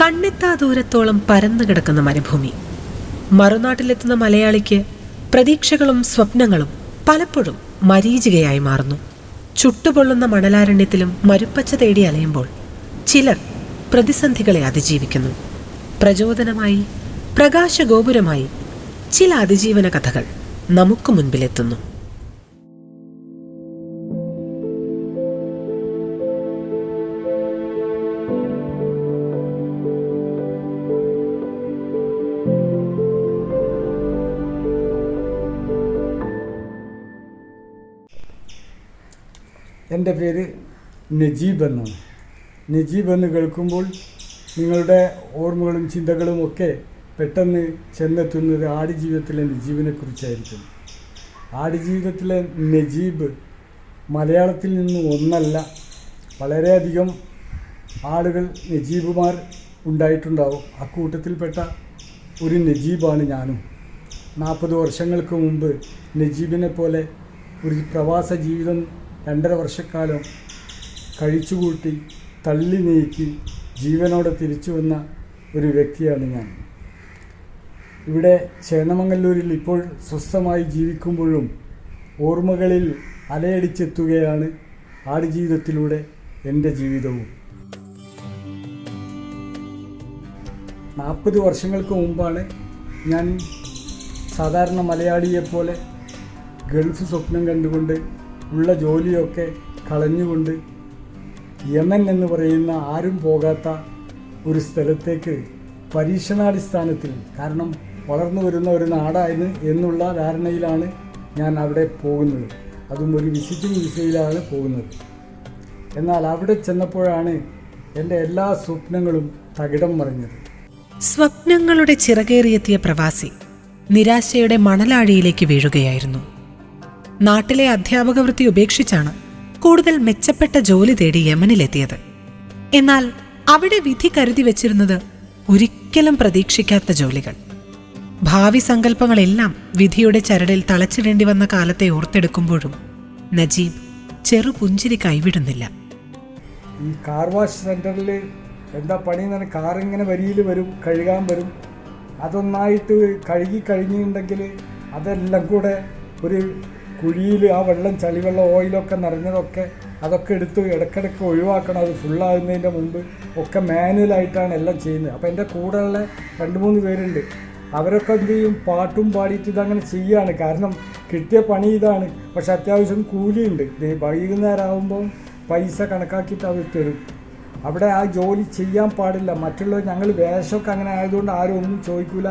കണ്ണെത്താ ദൂരത്തോളം പരന്നു കിടക്കുന്ന മരുഭൂമി. മറുനാട്ടിലെത്തുന്ന മലയാളിക്ക് പ്രതീക്ഷകളും സ്വപ്നങ്ങളും പലപ്പോഴും മരീചികയായി മാറുന്നു. ചുട്ടുപൊള്ളുന്ന മണലാരണ്യത്തിലും മരുപ്പച്ച തേടി അലയുമ്പോൾ ചിലർ പ്രതിസന്ധികളെ അതിജീവിക്കുന്നു. പ്രചോദനമായി പ്രകാശഗോപുരമായി ചില അതിജീവന കഥകൾ നമുക്ക് മുൻപിലെത്തുന്നു. എന്റെ പേര് നജീബ് എന്നാണ്. നജീബ് എന്ന് കേൾക്കുമ്പോൾ നിങ്ങളുടെ ഓർമ്മകളും ചിന്തകളും ഒക്കെ പെട്ടെന്ന് ചെന്നെത്തുന്നത് ആടുജീവിതത്തിലെ നജീബിനെ കുറിച്ചായിരിക്കും. ആടുജീവിതത്തിലെ നജീബ് മലയാളത്തിൽ നിന്ന് ഒന്നല്ല വളരെയധികം ആളുകൾ നജീബുമാർ ഉണ്ടായിട്ടുണ്ടാവും. അക്കൂട്ടത്തിൽപ്പെട്ട ഒരു നജീബാണ് ഞാനും. നാൽപ്പത് വർഷങ്ങൾക്ക് മുമ്പ് നജീബിനെ പോലെ ഒരു പ്രവാസ ജീവിതം രണ്ടര വർഷക്കാലം കഴിച്ചുകൂട്ടി തള്ളി നീക്കി ജീവനോടെ തിരിച്ചു വന്ന ഒരു വ്യക്തിയാണ് ഞാൻ. ഇവിടെ ചേന്നമംഗല്ലൂരിൽ ഇപ്പോൾ സ്വസ്ഥമായി ജീവിക്കുമ്പോഴും ഓർമ്മകളിൽ അലയടിച്ചെത്തുകയാണ് ആടുജീവിതത്തിലൂടെ എന്റെ ജീവിതവും. നാൽപ്പത് വർഷങ്ങൾക്ക് മുമ്പാണ് ഞാൻ സാധാരണ മലയാളിയെപ്പോലെ ഗൾഫ് സ്വപ്നം കണ്ടുകൊണ്ട് ഉള്ള ജോലിയൊക്കെ കളഞ്ഞുകൊണ്ട് യമൻ എന്ന് പറയുന്ന ആരും പോകാത്ത ഒരു സ്ഥലത്തേക്ക് പരീക്ഷണാടിസ്ഥാനത്തിൽ കാരണം വളർന്നു വരുന്ന ഒരു നാടായിരുന്നു എന്നുള്ള ധാരണയിലാണ് ഞാൻ അവിടെ പോകുന്നത്. അതും ഒരു വിസിറ്റിംഗ് വിസയിലാണ് പോകുന്നത്. എന്നാൽ അവിടെ ചെന്നപ്പോഴാണ് എന്റെ എല്ലാ സ്വപ്നങ്ങളും തകിടം മറിഞ്ഞത്. സ്വപ്നങ്ങളുടെ ചിറകേറിയെത്തിയ പ്രവാസി നിരാശയുടെ മണലാഴിയിലേക്ക് വീഴുകയായിരുന്നു. നാട്ടിലെ അധ്യാപക വൃത്തി ഉപേക്ഷിച്ചാണ് കൂടുതൽ മെച്ചപ്പെട്ട ജോലി തേടി യമനിലെത്തിയത്. എന്നാൽ അവിടെ വിധി കരുതി വെച്ചിരുന്നത് ഒരിക്കലും പ്രതീക്ഷിക്കാത്ത ജോലികൾ. ഭാവി സങ്കല്പങ്ങളെല്ലാം വിധിയുടെ ചരടിൽ തളച്ചിടേണ്ടി വന്ന കാലത്തെ ഓർത്തെടുക്കുമ്പോഴും നജീബ് ചെറുപുഞ്ചിരി കൈവിടുന്നില്ല. ഈ കാർ വാഷ് സെന്ററിൽ എന്താ പണി എന്ന് കാർ ഇങ്ങനെ വരിയിൽ വരും കഴുകാൻ വരും. അതൊന്നായിട്ട് കഴുകി കഴിഞ്ഞിട്ടുണ്ടെങ്കിൽ അതെല്ലാം കൂടെ ഒരു കുഴിയിൽ ആ വെള്ളം ചളിവെള്ളം ഓയിലൊക്കെ നിറഞ്ഞതൊക്കെ അതൊക്കെ എടുത്ത് ഇടയ്ക്കിടയ്ക്ക് ഒഴിവാക്കണം. അത് ഫുള്ളാകുന്നതിന്റെ മുമ്പ് ഒക്കെ മാനുവലായിട്ടാണ് എല്ലാം ചെയ്യുന്നത്. അപ്പോൾ എന്റെ കൂടെയുള്ള രണ്ട് മൂന്ന് പേരുണ്ട്. അവരൊക്കെ എന്ത് ചെയ്യും? പാട്ടും പാടിയിട്ട് ഇതങ്ങനെ ചെയ്യാണ് കാരണം കിട്ടിയ പണി ഇതാണ്. പക്ഷെ അത്യാവശ്യം കൂലിയുണ്ട്. വൈകുന്നേരം ആകുമ്പോൾ പൈസ കണക്കാക്കിയിട്ട് അവർ തരും. അവിടെ ആ ജോലി ചെയ്യാൻ പാടില്ല. മറ്റുള്ളവർ ഞങ്ങൾ വേഷമൊക്കെ അങ്ങനെ ആയതുകൊണ്ട് ആരും ഒന്നും ചോദിക്കൂല.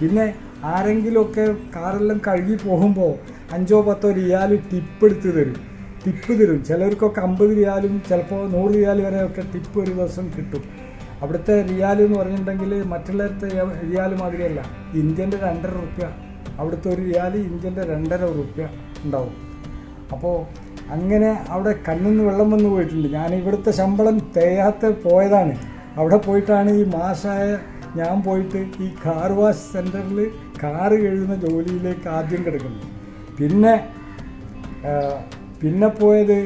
പിന്നെ ആരെങ്കിലുമൊക്കെ കാറെല്ലാം കഴുകി പോകുമ്പോൾ അഞ്ചോ പത്തോ റിയാൽ ടിപ്പ് എടുത്ത് തരും. ടിപ്പ് തരും. ചിലർക്കൊക്കെ അമ്പത് റിയാലും ചിലപ്പോൾ നൂറ് റിയാൽ വരെയൊക്കെ ടിപ്പ് ഒരു ദിവസം കിട്ടും. അവിടുത്തെ റിയാൽ എന്ന് പറഞ്ഞിട്ടുണ്ടെങ്കിൽ മറ്റുള്ളവരുടെ റിയാൽ മാതിരിയല്ല. ഇന്ത്യന്റെ രണ്ടര റുപ്യ. അവിടുത്തെ ഒരു റിയാൽ ഇന്ത്യന്റെ രണ്ടര റുപ്യ ഉണ്ടാവും. അപ്പോൾ അങ്ങനെ അവിടെ കണ്ണിന്ന് വെള്ളം വന്ന് പോയിട്ടുണ്ട്. ഞാൻ ഇവിടുത്തെ ശമ്പളം തേയാത്ത പോയതാണ്. അവിടെ പോയിട്ടാണ് ഈ മാഷായ ഞാൻ പോയിട്ട് ഈ കാർ വാഷ് സെന്ററിൽ കാറ് കഴുകുന്ന ജോലിയിലേക്ക് ആദ്യം കിടക്കുന്നു. പിന്നെ പിന്നെ പോയത്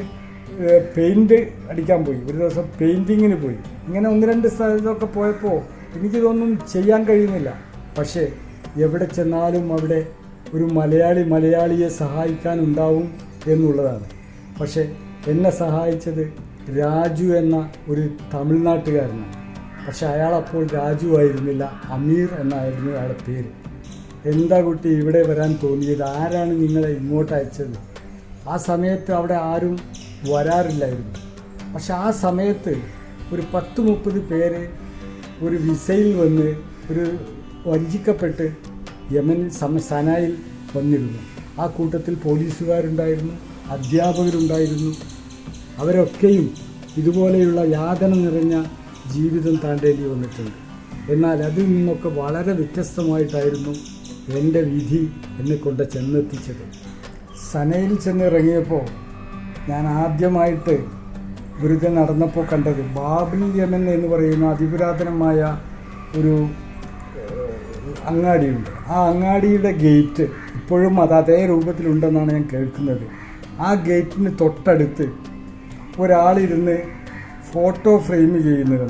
പെയിന്റ് അടിക്കാൻ പോയി. ഒരു ദിവസം പെയിന്റിങ്ങിന് പോയി. ഇങ്ങനെ ഒന്ന് രണ്ട് സ്ഥലത്തൊക്കെ പോയപ്പോൾ എനിക്കിതൊന്നും ചെയ്യാൻ കഴിയുന്നില്ല. പക്ഷേ എവിടെ ചെന്നാലും അവിടെ ഒരു മലയാളി മലയാളിയെ സഹായിക്കാനുണ്ടാവും എന്നുള്ളതാണ്. പക്ഷേ എന്നെ സഹായിച്ചത് രാജു എന്ന ഒരു തമിഴ്നാട്ടുകാരനാണ്. പക്ഷെ അയാൾ അപ്പോൾ രാജു ആയിരുന്നില്ല അമീർ എന്നായിരുന്നു അയാളുടെ പേര്. എന്താ കുട്ടി ഇവിടെ വരാൻ തോന്നിയത്? ആരാണ് നിങ്ങളെ ഇങ്ങോട്ട് അയച്ചത്? ആ സമയത്ത് അവിടെ ആരും വരാറില്ലായിരുന്നു. പക്ഷെ ആ സമയത്ത് ഒരു പത്ത് മുപ്പത് പേര് ഒരു വിസയിൽ വന്ന് ഒരു വഞ്ചിക്കപ്പെട്ട് യമൻ സനായിൽ വന്നിരുന്നു. ആ കൂട്ടത്തിൽ പോലീസുകാരുണ്ടായിരുന്നു അധ്യാപകരുണ്ടായിരുന്നു. അവരൊക്കെയും ഇതുപോലെയുള്ള യാതന നിറഞ്ഞ ജീവിതം താണ്ടേണ്ടി വന്നിട്ടുണ്ട്. എന്നാൽ അതിൽ നിന്നൊക്കെ വളരെ വ്യത്യസ്തമായിട്ടായിരുന്നു എന്റെ വിധി എന്നെ കൊണ്ട് ചെന്നെത്തിച്ചത്. സനയിൽ ചെന്നിറങ്ങിയപ്പോൾ ഞാൻ ആദ്യമായിട്ട് വെറുതെ നടന്നപ്പോൾ കണ്ടത് ബാബിൾ യമൻ എന്ന് പറയുന്ന അതിപുരാതനമായ ഒരു അങ്ങാടിയുണ്ട്. ആ അങ്ങാടിയുടെ ഗേറ്റ് ഇപ്പോഴും അത് അതേ രൂപത്തിലുണ്ടെന്നാണ് ഞാൻ കേൾക്കുന്നത്. ആ ഗേറ്റിന് തൊട്ടടുത്ത് ഒരാളിരുന്ന് ഫോട്ടോ ഫ്രെയിം ചെയ്യുന്നത്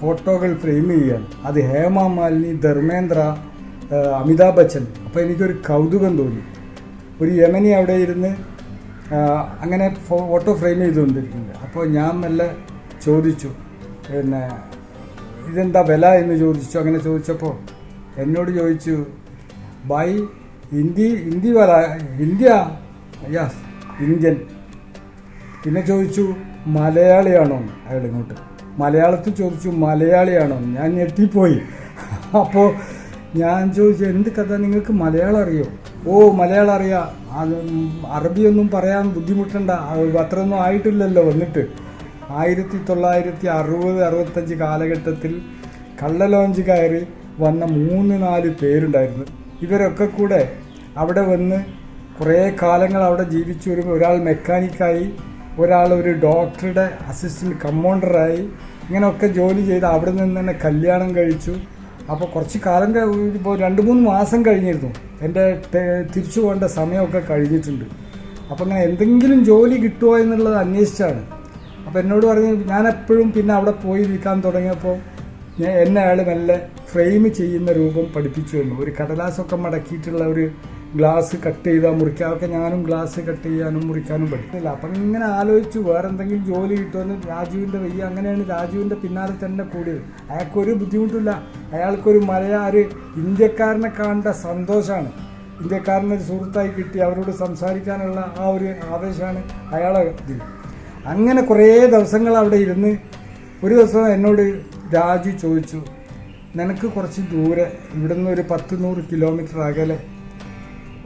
ഫോട്ടോകൾ ഫ്രെയിം ചെയ്യാൻ. അത് ഹേമ മാലിനി ധർമ്മേന്ദ്ര അമിതാഭ് ബച്ചൻ. അപ്പോൾ എനിക്കൊരു കൗതുകം തോന്നി. ഒരു യമനി അവിടെ ഇരുന്ന് അങ്ങനെ ഫോട്ടോ ഫ്രെയിം ചെയ്തുകൊണ്ടിരിക്കുന്നത് അപ്പോൾ ഞാൻ മെല്ലെ ചോദിച്ചു പിന്നെ ഇതെന്താ വില എന്ന് ചോദിച്ചു? അങ്ങനെ ചോദിച്ചപ്പോൾ എന്നോട് ചോദിച്ചു ബൈ ഹിന്ദി ഹിന്ദി വല ഇന്ത്യ യാസ് ഇന്ത്യൻ. പിന്നെ ചോദിച്ചു മലയാളിയാണോ? അയാൾ ഇങ്ങോട്ട്. മലയാളത്തിൽ ചോദിച്ചു മലയാളിയാണോ? ഞാൻ ഞെട്ടിപ്പോയി. അപ്പോൾ ഞാൻ ചോദിച്ചു എന്ത് കഥ നിങ്ങൾക്ക് മലയാളം അറിയോ? ഓ മലയാളം അറിയാം. അറബിയൊന്നും പറയാൻ ബുദ്ധിമുട്ടണ്ട. അത് അത്രയൊന്നും ആയിട്ടില്ലല്ലോ വന്നിട്ട്. ആയിരത്തി തൊള്ളായിരത്തി അറുപത് അറുപത്തഞ്ച് കാലഘട്ടത്തിൽ കള്ള ലോഞ്ച് കയറി വന്ന മൂന്ന് നാല് പേരുണ്ടായിരുന്നു. ഇവരൊക്കെ കൂടെ അവിടെ വന്ന് കുറേ കാലങ്ങൾ അവിടെ ജീവിച്ചു വരുമ്പോൾ ഒരാൾ മെക്കാനിക്കായി ഒരാൾ ഒരു ഡോക്ടറുടെ അസിസ്റ്റന്റ് കമ്പൗണ്ടറായി ഇങ്ങനെയൊക്കെ ജോലി ചെയ്ത് അവിടെ നിന്ന് തന്നെ കല്യാണം കഴിച്ചു. അപ്പോൾ കുറച്ച് കാലം ഇപ്പോൾ രണ്ട് മൂന്ന് മാസം കഴിഞ്ഞിരുന്നു. എന്റെ തിരിച്ചു പോകേണ്ട സമയമൊക്കെ കഴിഞ്ഞിട്ടുണ്ട്. അപ്പോൾ അങ്ങനെ എന്തെങ്കിലും ജോലി കിട്ടുമോ എന്നുള്ളത് അന്വേഷിച്ചാണ്. അപ്പോൾ എന്നോട് പറഞ്ഞ് ഞാൻ എപ്പോഴും പിന്നെ അവിടെ പോയി നിൽക്കാൻ തുടങ്ങിയപ്പോൾ ഞാൻ എന്നെ അയാൾ മെല്ലെ ഫ്രെയിം ചെയ്യുന്ന രൂപം പഠിപ്പിച്ചു തന്നു. ഒരു കടലാസൊക്കെ മടക്കിയിട്ടുള്ള ഒരു ഗ്ലാസ് കട്ട് ചെയ്താൽ മുറിക്കാതൊക്കെ ഞാനും ഗ്ലാസ് കട്ട് ചെയ്യാനും മുറിക്കാനും പഠിക്കുന്നില്ല അപ്പം ഇങ്ങനെ ആലോചിച്ച് വേറെ എന്തെങ്കിലും ജോലി കിട്ടുമെന്ന് രാജുവിന്റെ വയ്യ. അങ്ങനെയാണ് രാജുവിന്റെ പിന്നാലെ തന്നെ കൂടിയത്. അയാൾക്കൊരു ബുദ്ധിമുട്ടില്ല. അയാൾക്കൊരു മലയാറ് ഇന്ത്യക്കാരനെ കാണേണ്ട സന്തോഷമാണ് ഇന്ത്യക്കാരനൊരു സുഹൃത്തായി കിട്ടി. അവരോട് സംസാരിക്കാനുള്ള ആ ഒരു ആവേശമാണ് അയാളെ അങ്ങനെ കുറേ ദിവസങ്ങൾ അവിടെ ഇരുന്ന് ഒരു ദിവസം എന്നോട് രാജു ചോദിച്ചു നിനക്ക് കുറച്ച് ദൂരെ ഇവിടുന്ന് ഒരു പത്ത് നൂറ് കിലോമീറ്റർ അകലെ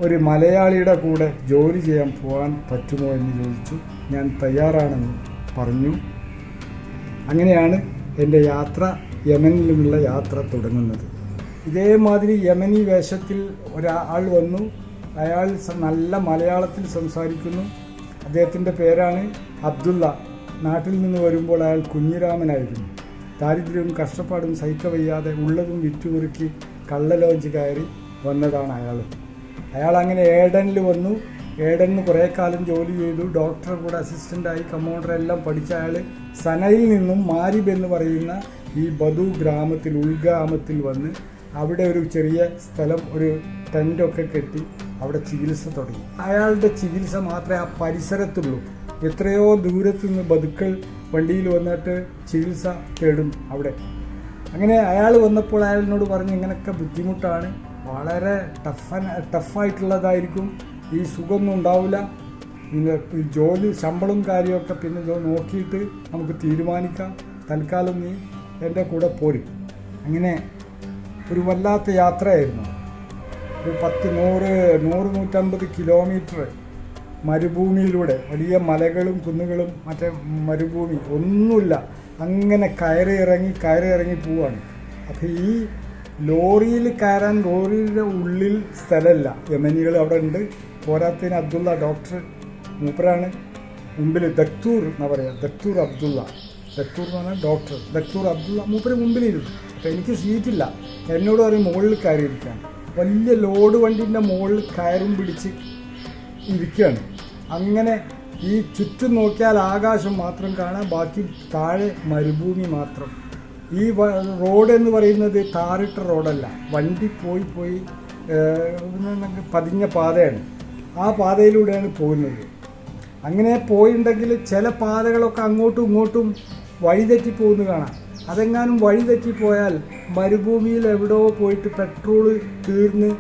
ഒരു മലയാളിയുടെ കൂടെ ജോലി ചെയ്യാൻ പോകാൻ പറ്റുമോ എന്ന് ചോദിച്ചു. ഞാൻ തയ്യാറാണെന്ന് പറഞ്ഞു. അങ്ങനെയാണ് എന്റെ യാത്ര യമനിലുമുള്ള യാത്ര തുടങ്ങുന്നത്. ഇതേമാതിരി യമനി വേഷത്തിൽ ഒരാൾ വന്നു. അയാൾ നല്ല മലയാളത്തിൽ സംസാരിക്കുന്നു. അദ്ദേഹത്തിന്റെ പേരാണ് അബ്ദുള്ള. നാട്ടിൽ നിന്ന് വരുമ്പോൾ അയാൾ കുഞ്ഞിരാമനായിരുന്നു. ദാരിദ്ര്യവും കഷ്ടപ്പാടും സഹിക്കവയ്യാതെ ഉള്ളതും വിറ്റുമുറുക്കി കള്ളലോഞ്ച് കയറി വന്നതാണ് അയാൾ. അയാൾ അങ്ങനെ ഏഡനിൽ വന്നു. ഏഡനിൽ കുറേ കാലം ജോലി ചെയ്തു. ഡോക്ടറെ കൂടെ അസിസ്റ്റന്റായി കമ്പൗണ്ടർ എല്ലാം പഠിച്ച അയാൾ സനയിൽ നിന്നും മാരിബ് എന്ന് പറയുന്ന ഈ ബദു ഗ്രാമത്തിൽ ഉൾഗ്രാമത്തിൽ വന്ന് അവിടെ ഒരു ചെറിയ സ്ഥലം ഒരു ടെന്റൊക്കെ കെട്ടി അവിടെ ചികിത്സ തുടങ്ങി. അയാളുടെ ചികിത്സ മാത്രമേ ആ പരിസരത്തുള്ളൂ. എത്രയോ ദൂരത്തു നിന്ന് ബതുക്കൾ വണ്ടിയിൽ വന്നിട്ട് ചികിത്സ തേടും അവിടെ. അങ്ങനെ അയാൾ വന്നപ്പോൾ അയാളിനോട് പറഞ്ഞു ഇങ്ങനെയൊക്കെ ബുദ്ധിമുട്ടാണ്. വളരെ ടഫ് ടഫായിട്ടുള്ളതായിരിക്കും ഈ സുഖമൊന്നും ഉണ്ടാവില്ല. പിന്നെ ജോലി ശമ്പളവും കാര്യമൊക്കെ പിന്നെ നോക്കിയിട്ട് നമുക്ക് തീരുമാനിക്കാം. തൽക്കാലം നീ എന്റെ കൂടെ പോരും. അങ്ങനെ ഒരു വല്ലാത്ത യാത്രയായിരുന്നു. ഒരു പത്ത് നൂറ് നൂറ് നൂറ്റമ്പത് കിലോമീറ്റർ മരുഭൂമിയിലൂടെ വലിയ മലകളും കുന്നുകളും മറ്റേ മരുഭൂമി ഒന്നുമില്ല. അങ്ങനെ കയറി ഇറങ്ങി കയറി ഇറങ്ങി പോവാണ്. അപ്പോൾ ഈ ലോറിയിൽ കയറാൻ ലോറിയുടെ ഉള്ളിൽ സ്ഥലമില്ല. യമനികൾ അവിടെ ഉണ്ട്. പോരാത്തതിന് അബ്ദുള്ള ഡോക്ടർ മൂപ്പരാണ്. മുമ്പിൽ ദക്തൂർ എന്നാ പറയുക ദക്തൂർ അബ്ദുള്ള. ദക്തൂർ എന്ന് പറഞ്ഞാൽ ഡോക്ടർ. ദക്തൂർ അബ്ദുള്ള മൂപ്പര് മുമ്പിലിരുന്നു. അപ്പം എനിക്ക് സീറ്റില്ല. എന്നോട് പറയും മുകളിൽ കയറിയിരിക്കാൻ. വലിയ ലോഡ് വണ്ടിന്റെ മുകളിൽ കയറും പിടിച്ച് ഇരിക്കുകയാണ്. അങ്ങനെ ഈ ചുറ്റും നോക്കിയാൽ ആകാശം മാത്രം കാണാം. ബാക്കി താഴെ മരുഭൂമി മാത്രം. ഈ റോഡ് എന്ന് പറയുന്നത് താറിട്ട റോഡല്ല. വണ്ടി പോയി പോയി പതിഞ്ഞ പാതയാണ്. ആ പാതയിലൂടെയാണ് പോകുന്നത്. അങ്ങനെ പോയിണ്ടെങ്കിൽ ചില പാതകളൊക്കെ അങ്ങോട്ടും ഇങ്ങോട്ടും വഴിതെറ്റി പോകുന്നു കാണാം. അതെങ്ങാനും വഴിതെറ്റി പോയാൽ മരുഭൂമിയിൽ എവിടെയോ പോയിട്ട് പെട്രോൾ തീർന്ന്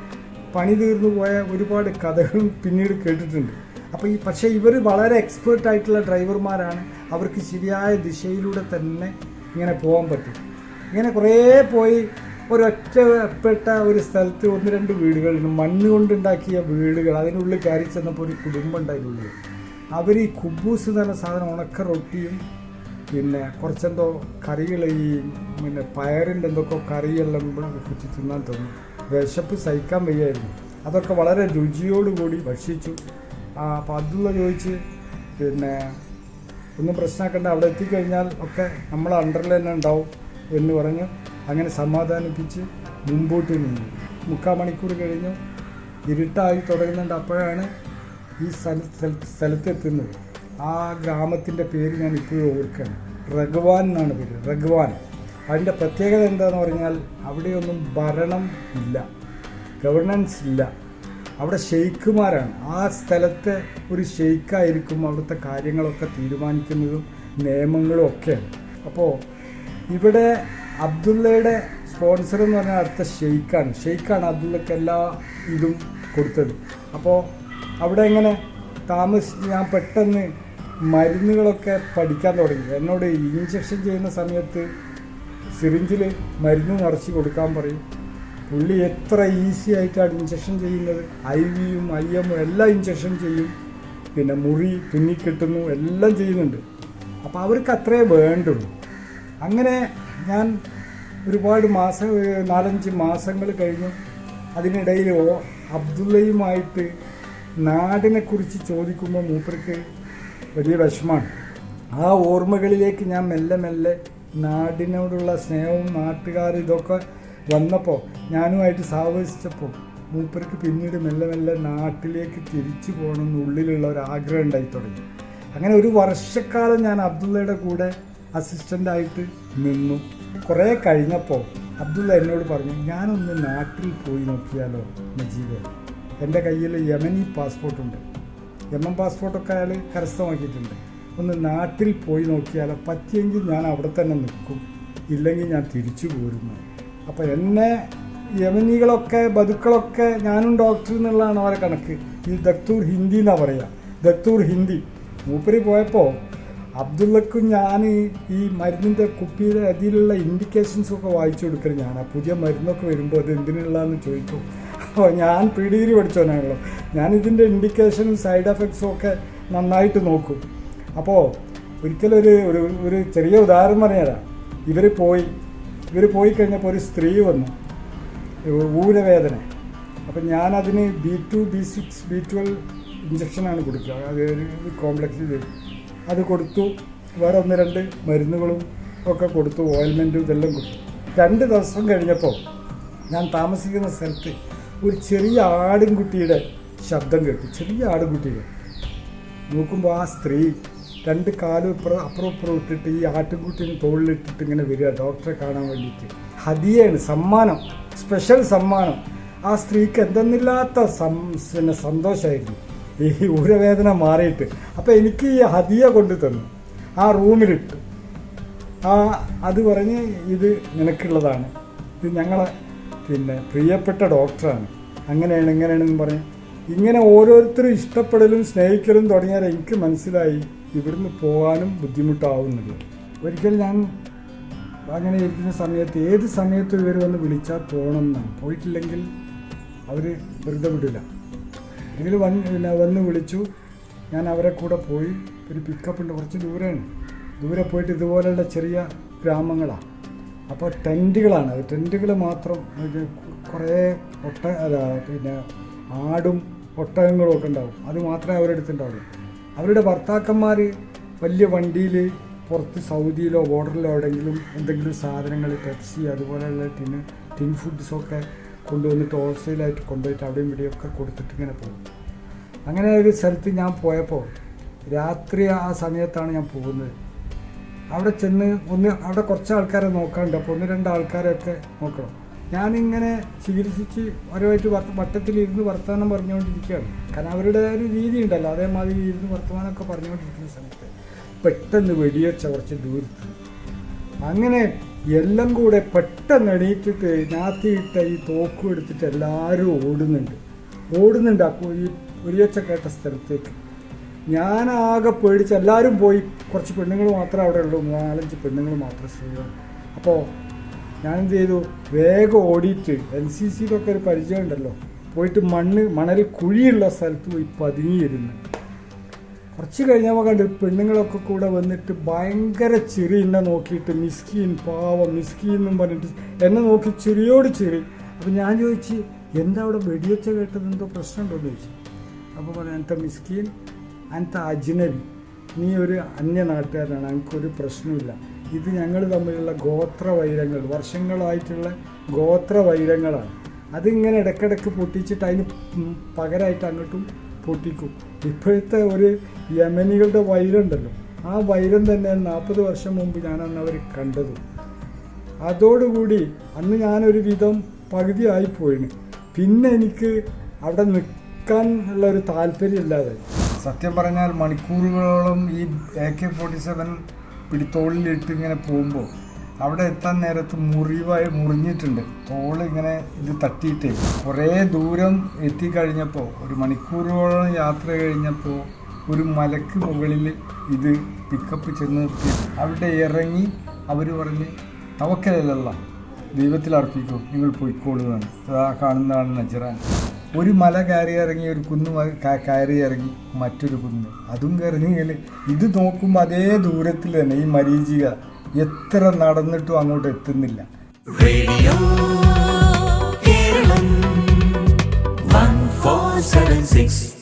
പണി തീർന്നു പോയ ഒരുപാട് കഥകളും പിന്നീട് കേട്ടിട്ടുണ്ട്. അപ്പോൾ ഈ പക്ഷേ ഇവർ വളരെ എക്സ്പേർട്ടായിട്ടുള്ള ഡ്രൈവർമാരാണ് അവർക്ക് ശരിയായ ദിശയിലൂടെ തന്നെ ഇങ്ങനെ പോകാൻ പറ്റും. ഇങ്ങനെ കുറേ പോയി ഒരൊറ്റപ്പെട്ട ഒരു സ്ഥലത്ത് ഒന്ന് രണ്ട് വീടുകളുണ്ട് മണ്ണ് കൊണ്ടുണ്ടാക്കിയ വീടുകൾ അതിനുള്ളിൽ കയറി ചെന്നപ്പോൾ ഒരു കുടുംബം ഉണ്ടായിരുന്നുള്ളിൽ അവർ ഈ കുബൂസ് എന്ന് പറഞ്ഞ സാധനം ഉണക്ക റൊട്ടിയും പിന്നെ കുറച്ചെന്തോ കറികൾ ഈ പിന്നെ പയറിന്റെ എന്തൊക്കെ കറിയെല്ലാം കുത്തി തിന്നാൻ തോന്നി. വിശപ്പ് സഹിക്കാൻ വയ്യായിരുന്നു. അതൊക്കെ വളരെ രുചിയോടുകൂടി ഭക്ഷിച്ചു. അപ്പോൾ അതുള്ള ചോദിച്ച് പിന്നെ ഒന്നും പ്രശ്നമാക്കണ്ട അവിടെ എത്തിക്കഴിഞ്ഞാൽ ഒക്കെ നമ്മൾ അണ്ടറിൽ തന്നെ ഉണ്ടാവും എന്ന് പറഞ്ഞ് അങ്ങനെ സമാധാനിപ്പിച്ച് മുമ്പോട്ട് നീങ്ങി. മുക്കാൽ മണിക്കൂർ കഴിഞ്ഞു ഇരുട്ടായി തുടങ്ങുന്നുണ്ട് അപ്പോഴാണ് ഈ സ്ഥല സ്ഥല- സ്ഥലത്തെത്തുന്നത്. ആ ഗ്രാമത്തിന്റെ പേര് ഞാൻ ഇപ്പോഴും ഓർക്കുകയാണ്. റഗ്വാൻ എന്നാണ് പേര്. റഗ്വാൻ അതിന്റെ പ്രത്യേകത എന്താണെന്ന് പറഞ്ഞാൽ അവിടെയൊന്നും ഭരണം ഇല്ല. ഗവർണൻസ് ഇല്ല. അവിടെ ഷെയ്ഖുമാരാണ് ആ സ്ഥലത്തെ ഒരു ഷെയ്ഖായിരിക്കും അവിടുത്തെ കാര്യങ്ങളൊക്കെ തീരുമാനിക്കുന്നതും നിയമങ്ങളും ഒക്കെയാണ്. അപ്പോൾ ഇവിടെ അബ്ദുള്ളയുടെ സ്പോൺസർ എന്ന് പറഞ്ഞാൽ അടുത്ത ഷെയ്ഖാണ് ഷെയ്ഖാണ് അബ്ദുള്ളക്ക് എല്ലാ ഇതും കൊടുത്തത്. അപ്പോൾ അവിടെ എങ്ങനെ താമസി ഞാൻ പെട്ടെന്ന് മരുന്നുകളൊക്കെ പഠിക്കാൻ തുടങ്ങി. എന്നോട് ഇഞ്ചക്ഷൻ ചെയ്യുന്ന സമയത്ത് സിറിഞ്ചിൽ മരുന്ന് നിറച്ച് കൊടുക്കാൻ പറയും. പുള്ളി എത്ര ഈസി ആയിട്ടാണ് ഇഞ്ചക്ഷൻ ചെയ്യുന്നത്? ഐ വിയും ഐ എമ്മും എല്ലാം ഇഞ്ചക്ഷൻ ചെയ്യും. പിന്നെ മുറി തുന്നിക്കെട്ടുന്നു എല്ലാം ചെയ്യുന്നുണ്ട്. അപ്പോൾ അവർക്ക് അത്രേ വേണ്ടുള്ളൂ. അങ്ങനെ ഞാൻ ഒരുപാട് മാസം നാലഞ്ച് മാസങ്ങൾ കഴിഞ്ഞു. അതിനിടയിൽ അബ്ദുള്ളയുമായിട്ട് നാടിനെക്കുറിച്ച് ചോദിക്കുമ്പോൾ മൂപ്പർക്ക് വലിയ വിഷമാണ് ആ ഓർമ്മകളിലേക്ക് ഞാൻ മെല്ലെ മെല്ലെ നാടിനോടുള്ള സ്നേഹവും നാട്ടുകാരും ഇതൊക്കെ വന്നപ്പോൾ ഞാനുമായിട്ട് സഹവസിച്ചപ്പോൾ മൂപ്പർക്ക് പിന്നീട് മെല്ലെ മെല്ലെ നാട്ടിലേക്ക് തിരിച്ചു പോകണം എന്നുള്ളിലുള്ള ഒരു ആഗ്രഹം ഉണ്ടായി തുടങ്ങി. അങ്ങനെ ഒരു വർഷക്കാലം ഞാൻ അബ്ദുള്ളയുടെ കൂടെ അസിസ്റ്റന്റായിട്ട് നിന്നു. കുറേ കഴിഞ്ഞപ്പോൾ അബ്ദുള്ള എന്നോട് പറഞ്ഞു ഞാനൊന്ന് നാട്ടിൽ പോയി നോക്കിയാലോ നജീബ്? എന്റെ കയ്യിൽ യമനി പാസ്പോർട്ടുണ്ട് യമൻ പാസ്പോർട്ടൊക്കെ അയാൾ കരസ്ഥമാക്കിയിട്ടുണ്ട്. ഒന്ന് നാട്ടിൽ പോയി നോക്കിയാലോ? പറ്റിയെങ്കിൽ ഞാൻ അവിടെ തന്നെ നിൽക്കും. ഇല്ലെങ്കിൽ ഞാൻ തിരിച്ചു പോരുന്നു അപ്പോൾ എന്നെ യമനികളൊക്കെ ബതുക്കളൊക്കെ ഞാനും ഡോക്ടർ എന്നുള്ളതാണ് അവരെ കണക്ക്. ഈ ദക്തൂർ ഹിന്ദി എന്നാണ് പറയുക ദക്തൂർ ഹിന്ദി. മൂപ്പര് പോയപ്പോൾ അബ്ദുള്ളക്കും ഞാൻ ഈ മരുന്നിന്റെ കുപ്പിയുടെ അതിലുള്ള ഇൻഡിക്കേഷൻസ് ഒക്കെ വായിച്ചു കൊടുക്കുന്നത് ഞാൻ ആ പുതിയ മരുന്നൊക്കെ വരുമ്പോൾ അത് എന്തിനുള്ളതെന്ന് ചോദിക്കും. അപ്പോൾ ഞാൻ പി ഡിഗ്രി പഠിച്ചവനാണല്ലോ. ഞാൻ ഇതിന്റെ ഇൻഡിക്കേഷനും സൈഡ് എഫക്ട്സും ഒക്കെ നന്നായിട്ട് നോക്കും. അപ്പോൾ ഒരിക്കലൊരു ഒരു ഒരു ചെറിയ ഉദാഹരണം പറഞ്ഞുതരാം ഇവർ പോയി ഇവർ പോയി കഴിഞ്ഞപ്പോൾ ഒരു സ്ത്രീ വന്നു. ഊരവേദന. അപ്പം ഞാനതിന് B two B six B twelve ഇഞ്ചക്ഷനാണ് കൊടുക്കുക. അത് കോംപ്ലക്സ് ചെയ്ത് അത് കൊടുത്തു. വേറെ ഒന്ന് രണ്ട് മരുന്നുകളും ഒക്കെ കൊടുത്തു. ഓയിൽമെന്റും ഇതെല്ലാം കൊടുത്തു. രണ്ട് ദിവസം കഴിഞ്ഞപ്പോൾ ഞാൻ താമസിക്കുന്ന സ്ഥലത്ത് ഒരു ചെറിയ ആടിൻകുട്ടിയുടെ ശബ്ദം കേട്ടു. ചെറിയ ആടുംകുട്ടിയുടെ. നോക്കുമ്പോൾ ആ സ്ത്രീ രണ്ട് കാലും ഇപ്പുറം അപ്പുറം ഇപ്പുറം ഇട്ടിട്ട് ഈ ആട്ടുംകുട്ടിന് തോളിലിട്ടിട്ട് ഇങ്ങനെ വരിക ഡോക്ടറെ കാണാൻ വേണ്ടിയിട്ട്. ഹദിയാണ് സമ്മാനം സ്പെഷ്യൽ സമ്മാനം. ആ സ്ത്രീക്ക് എന്തെന്നില്ലാത്ത സം സന്തോഷമായിരുന്നു ഈ ഊരവേദന മാറിയിട്ട്. അപ്പോൾ എനിക്ക് ഈ ഹദിയ കൊണ്ടു തന്നു. ആ റൂമിലിട്ട്. ആ അത് പറഞ്ഞ് ഇത് നിനക്കുള്ളതാണ്. ഇത് ഞങ്ങളെ പിന്നെ പ്രിയപ്പെട്ട ഡോക്ടറാണ് അങ്ങനെയാണ് ഇങ്ങനെയാണെന്ന് പറഞ്ഞ്. ഇങ്ങനെ ഓരോരുത്തരും ഇഷ്ടപ്പെടലും സ്നേഹിക്കലും തുടങ്ങിയാൽ എനിക്ക് മനസ്സിലായി. ഇവിടുന്ന് പോകാനും ബുദ്ധിമുട്ടാവുന്നത്. ഒരിക്കൽ ഞാൻ അങ്ങനെ ഇരിക്കുന്ന സമയത്ത് ഏത് സമയത്ത് ഇവർ വന്ന് വിളിച്ചാൽ പോകണം എന്നാണ് പോയിട്ടില്ലെങ്കിൽ അവർ വെറുതെ വിടില്ല. ഇതിൽ വന്ന് പിന്നെ വന്ന് വിളിച്ചു. ഞാൻ അവരെ കൂടെ പോയി. ഒരു പിക്കപ്പ് ഉണ്ട് കുറച്ച് ദൂരെയാണ്. ദൂരെ പോയിട്ട് ഇതുപോലെയുള്ള ചെറിയ ഗ്രാമങ്ങളാണ് അപ്പോൾ ടെന്റുകളാണ്. ടെന്റുകൾ മാത്രം കുറേ ഒട്ട പിന്നെ ആടും ഒട്ടകങ്ങളും ഒക്കെ ഉണ്ടാവും. അത് മാത്രമേ അവരുടെ അടുത്തുണ്ടാവുള്ളൂ അവരുടെ ഭർത്താക്കന്മാർ വലിയ വണ്ടിയിൽ പുറത്ത് സൗദിയിലോ ബോർഡറിലോ എവിടെയെങ്കിലും എന്തെങ്കിലും സാധനങ്ങൾ പെപ്സി അതുപോലെയുള്ള ടിൻ ടിൻ ഫുഡ്സൊക്കെ കൊണ്ടുവന്നിട്ട് ഹോൾസെയിലായിട്ട് കൊണ്ടുപോയിട്ട് അവിടെയും ഇവിടെയൊക്കെ കൊടുത്തിട്ട് ഇങ്ങനെ പോകും. അങ്ങനെ ഒരു സ്ഥലത്ത് ഞാൻ പോയപ്പോൾ രാത്രി ആ സമയത്താണ് ഞാൻ പോകുന്നത്. അവിടെ ചെന്ന് ഒന്ന് അവിടെ കുറച്ച് ആൾക്കാരെ നോക്കാനുണ്ട്. അപ്പോൾ ഒന്ന് രണ്ട് ആൾക്കാരെയൊക്കെ നോക്കണം. ഞാനിങ്ങനെ ചികിത്സിച്ച് വട്ട വട്ടത്തിലിരുന്ന് വർത്തമാനം പറഞ്ഞുകൊണ്ടിരിക്കുകയാണ്. കാരണം അവരുടെ ഒരു രീതി ഉണ്ടല്ലോ അതേമാതിരി ഇരുന്ന് വർത്തമാനമൊക്കെ പറഞ്ഞുകൊണ്ടിരിക്കുന്ന സമയത്ത് പെട്ടെന്ന് വെടിയൊച്ച കുറച്ച് ദൂരത്ത് അങ്ങനെ എല്ലാം കൂടെ പെട്ടെന്ന് എണീറ്റിട്ട് ഞാത്തിയിട്ട ഈ തോക്കും എടുത്തിട്ട് എല്ലാവരും ഓടുന്നുണ്ട്. ഓടുന്നുണ്ട് അപ്പോൾ ഈ വെടിയൊച്ച കേട്ട സ്ഥലത്തേക്ക്. ഞാനാകെ പേടിച്ച് എല്ലാവരും പോയി. കുറച്ച് പെണ്ണുങ്ങൾ മാത്രമേ അവിടെ ഉള്ളൂ. നാലഞ്ച് പെണ്ണുങ്ങൾ മാത്രമേ സ്ത്രീകൾ അപ്പോൾ ഞാൻ എന്ത് ചെയ്തു വേഗം ഓടിയിട്ട് എൻ സി സിയിലൊക്കെ ഒരു പരിചയം ഉണ്ടല്ലോ. പോയിട്ട് മണ്ണ് മണൽ കുഴിയുള്ള സ്ഥലത്ത് പോയി പതുങ്ങിയിരുന്നു. കുറച്ച് കഴിഞ്ഞപ്പോൾ കണ്ട് പെണ്ണുങ്ങളൊക്കെ കൂടെ വന്നിട്ട് ഭയങ്കര ചിരി എന്നെ നോക്കിയിട്ട് മിസ്കീൻ പാവം മിസ്കീൻ എന്നും പറഞ്ഞിട്ട് എന്നെ നോക്കി ചിരിയോട് ചിരി അപ്പോൾ ഞാൻ ചോദിച്ച് എന്താ അവിടെ വെടിയൊച്ച കേട്ടത്? എന്തോ പ്രശ്നമുണ്ടോ? എന്ന് ചോദിച്ചു. അപ്പോൾ പറഞ്ഞു എന്റെ മിസ്കീൻ എന്റെ അജ്നബി. നീ ഒരു അന്യ നാട്ടുകാരനാണ് എനിക്കൊരു പ്രശ്നമില്ല ഇത് ഞങ്ങൾ തമ്മിലുള്ള ഗോത്ര വൈരങ്ങൾ വർഷങ്ങളായിട്ടുള്ള ഗോത്ര വൈരങ്ങളാണ് അതിങ്ങനെ ഇടയ്ക്കിടയ്ക്ക് പൊട്ടിച്ചിട്ട് അതിന് പകരമായിട്ട് അങ്ങോട്ടും പൊട്ടിക്കും. ഇപ്പോഴത്തെ ഒരു യമനികളുടെ വൈരം ഉണ്ടല്ലോ ആ വൈരം തന്നെ നാൽപ്പത് വർഷം മുമ്പ് ഞാനന്ന് അവർ കണ്ടത്. അതോടുകൂടി അന്ന് ഞാനൊരു വിധം പകുതി ആയിപ്പോയിന്. പിന്നെ എനിക്ക് അവിടെ നിൽക്കാൻ ഉള്ള ഒരു താല്പര്യമില്ലാതായി. സത്യം പറഞ്ഞാൽ മണിക്കൂറുകളോളം ഈ എ കെ ഫോർട്ടി സെവൻ പിടിത്തോളിലിട്ട് ഇങ്ങനെ പോകുമ്പോൾ അവിടെ എത്താൻ നേരത്ത് മുറിവായി മുറിഞ്ഞിട്ടുണ്ട്. തോൾ ഇങ്ങനെ ഇത് തട്ടിയിട്ട്. കുറേ ദൂരം എത്തിക്കഴിഞ്ഞപ്പോൾ ഒരു മണിക്കൂറോളം യാത്ര കഴിഞ്ഞപ്പോൾ ഒരു മലക്ക് മുകളിൽ ഇത് പിക്കപ്പ് ചെന്ന് നിർത്തി. അവിടെ ഇറങ്ങി അവർ പറഞ്ഞ് തവക്കലല്ല ദൈവത്തിൽ അർപ്പിക്കും നിങ്ങൾ പോയിക്കോളുകയാണ് അതാ കാണുന്നതാണ് നജറാൻ ഒരു മല കയറി ഇറങ്ങി ഒരു കുന്ന് കയറി ഇറങ്ങി മറ്റൊരു കുന്ന്. അതും കയറിയെങ്കിൽ ഇത് നോക്കുമ്പോൾ അതേ ദൂരത്തിൽ തന്നെ ഈ മരീചിക എത്ര നടന്നിട്ടും അങ്ങോട്ട് എത്തുന്നില്ല. കേരളം Kerala 1476